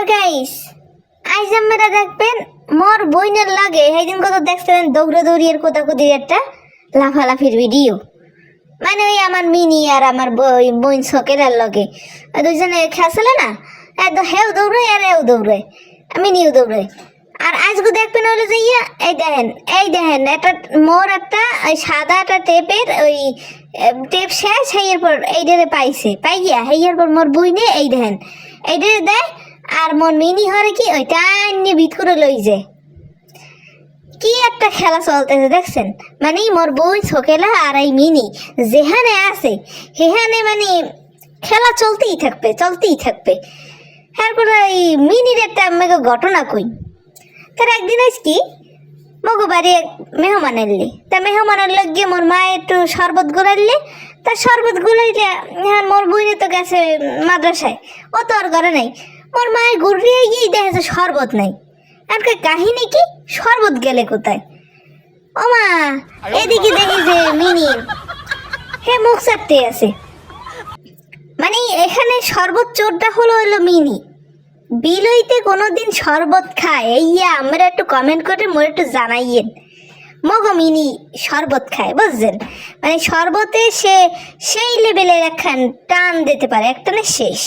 নমস্কার গাইস আজ আমরা দেখবেন মোর বইনের লাগে সেইদিন কত দেখছিলেন দৌড়ে দৌড়িয়ে কোথাকুদি একটা লাফালাফির ভিডিও মানে ওই আমার মিনি আর আমার বই বোন সকেরার লগে। ওই দুজনে খেলছিল না? একদম হেও দৌড়ে আর এও দৌড়ে মিনিও দৌড়ে আর আজকে দেখবেন হলো যে ইয়া, এই দেখেন এই দেখেন এটা মোর একটা ওই সাদা একটা টেপের ওই টেপ শেষ হেয়ার পর এইটারে পাইছে। পাই গিয়া হেয়ার পর মোর বই নিয়ে এই দেখেন এইটারে দেয় আর মোর মিনি হরে কি ওই টাইনে ভিতরে লই যায় কি একটা খেলা চলতেছে দেখছেন? মানে মোর বই ছোকেলা আর এই মিনি যেখানে আছে, সেখানে মানে খেলা চলতেই থাকবে চলতেই থাকবে। তারপরে এই মিনির একটা আমাকে ঘটনা কই। তার একদিন আজ কি, মগো বাড়ি মেহমান এলি তা মেহমানের লোক গিয়ে মোর মা একটু শরবত গোলাইলে তার শরবত গোলাইলে হ্যাঁ মোর বইনে তো গেছে মাদ্রাসায়। ও তো আর ঘরে নাই। মোর মায়ের ঘুরিয়ে গিয়ে দেখেছে শরবত নাই। আর কাহিনী কি? শরবত গেলে কোথায়? ও মা এদিকে দেখি যে মিনি হে মুখ চাপতে আছে। মানে এখানে শরবত চোরটা হলো হলো মিনি। বিলইতে কোনোদিন শরবত খায় এইয়া আমরা একটু কমেন্ট করে মোর একটু জানাইয়েন। মগো মিনি শরবত খায় বুঝছেন? মানে শরবতে সে সেই লেভেলের একখান টান দিতে পারে একটা না শেষ।